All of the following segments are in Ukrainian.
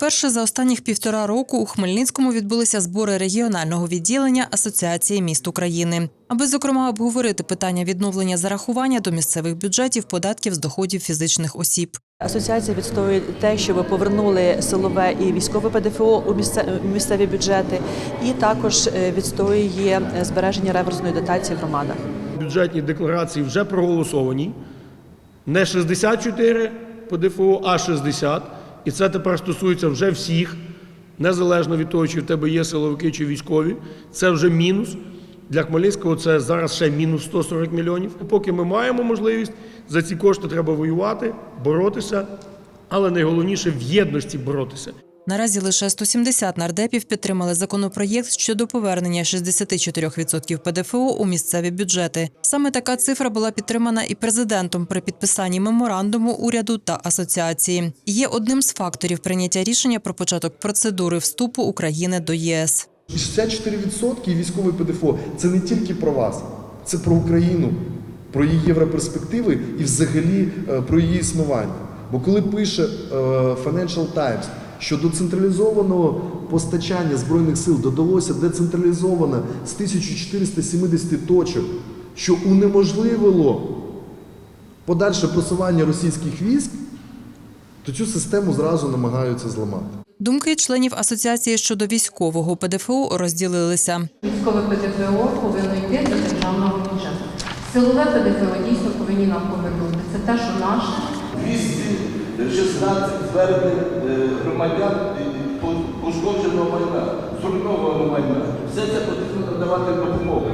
Вперше за останніх півтора року у Хмельницькому відбулися збори регіонального відділення Асоціації міст України, аби зокрема обговорити питання відновлення зарахування до місцевих бюджетів податків з доходів фізичних осіб. Асоціація відстоює те, щоб повернули силове і військове ПДФО у місце- місцеві бюджети, і також е, відстоює збереження реверсної дотації в громадах. бюджетні декларації вже проголосовані. Не 64 по ДФО, а 60. І це тепер стосується вже всіх, незалежно від того, чи в тебе є силовики чи військові. Це вже мінус. Для Хмельницького це зараз ще мінус 140 мільйонів. Поки ми маємо можливість, за ці кошти треба воювати, боротися, але найголовніше в єдності боротися. Наразі лише 170 нардепів підтримали законопроєкт щодо повернення 64% ПДФО у місцеві бюджети. Саме така цифра була підтримана і президентом при підписанні меморандуму уряду та асоціації. Є одним з факторів прийняття рішення про початок процедури вступу України до ЄС. 64% військової ПДФО це не тільки про вас, це про Україну, про її європерспективи і взагалі е, про її існування. Бо коли пише е, Financial Times, що до централізованого постачання збройних сил додалося децентралізовано з 1470 точок, що унеможливило подальше просування російських військ, то цю систему зразу намагаються зламати. Думки членів асоціації щодо військового ПДФО розділилися. Військове ПДФО повинно йти до державного бюджету. Силове ПДФО дійсно повинні нам повернути. Це те, що наше. 216 звернень е, громадян пошкодженого майна, зруйнованого майна. Все це потрібно надавати допомогу.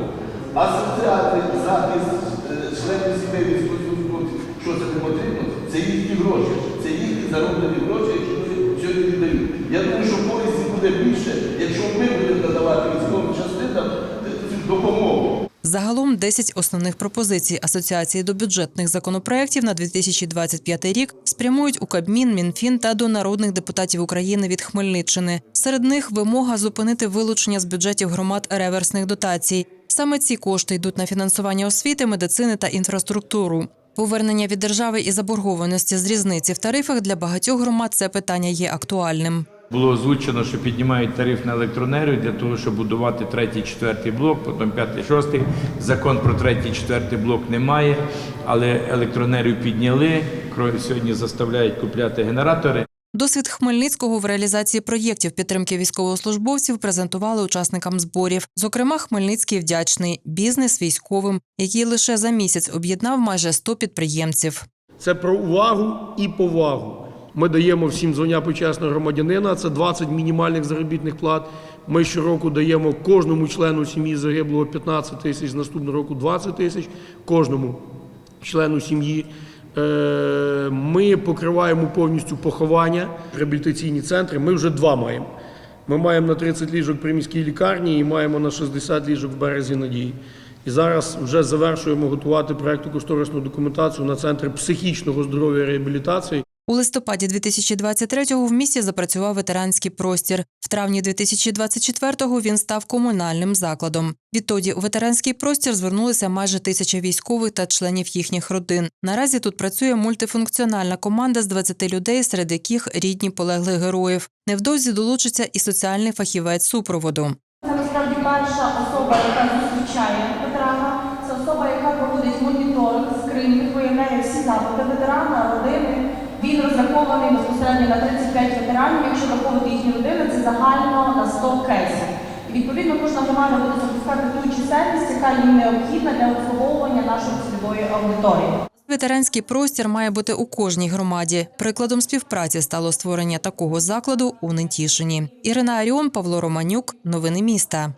Асоціації, захист е, членів сімей військовослужбовців, що це не потрібно, це їхні гроші, це їхні зароблені гроші, які вони сьогодні віддають. Я думаю, що користі буде більше, якщо ми будемо надавати військовим частинам е, цю допомогу. Загалом 10 основних пропозицій асоціації до бюджетних законопроєктів на 2025 рік спрямують у Кабмін, Мінфін та до народних депутатів України від Хмельниччини. Серед них вимога зупинити вилучення з бюджетів громад реверсних дотацій. Саме ці кошти йдуть на фінансування освіти, медицини та інфраструктуру. Повернення від держави і заборгованості з різниці в тарифах для багатьох громад це питання є актуальним. Було озвучено, що піднімають тариф на електроенергію для того, щоб будувати третій, четвертий блок, потім п'ятий, шостий. Закон про третій, четвертий блок немає, але електроенергію підняли. Кро- Сьогодні заставляють купляти генератори. Досвід Хмельницького в реалізації проєктів підтримки військовослужбовців презентували учасникам зборів. Зокрема, Хмельницький вдячний бізнес військовим, який лише за місяць об'єднав майже 100 підприємців. Це про увагу і повагу. Ми даємо всім звання почесного громадянина. Це 20 мінімальних заробітних плат. Ми щороку даємо кожному члену сім'ї загиблого 15 тисяч, з наступного року 20 тисяч, кожному члену сім'ї. Е, Ми покриваємо повністю поховання, реабілітаційні центри. Ми вже два маємо. Ми маємо на 30 ліжок при міській лікарні і маємо на 60 ліжок в березі надії. І зараз вже завершуємо готувати проєкту кошторисну документацію на центр психічного здоров'я і реабілітації. У листопаді 2023-го в місті запрацював ветеранський простір. В травні 2024-го він став комунальним закладом. Відтоді у ветеранський простір звернулися майже тисяча військових та членів їхніх родин. Наразі тут працює мультифункціональна команда з 20 людей, серед яких рідні полеглих героїв. Невдовзі долучиться і соціальний фахівець супроводу. Це насправді перша особа, яка зустрічає ветерана. Це особа, яка проводить моніторинг, скринінг, виявляє всі запити ветерана, родини. Він розрахований безпосередньо на 35 ветеранів. Якщо враховувати їхні родини, це загально на 100 кейсів. І відповідно кожна громада буде запускати ту чисельність, яка їм необхідна для обслуговування нашої цільової аудиторії. Ветеранський простір має бути у кожній громаді. Прикладом співпраці стало створення такого закладу у Нетішині. Ірина Аріон, Павло Романюк. Новини міста.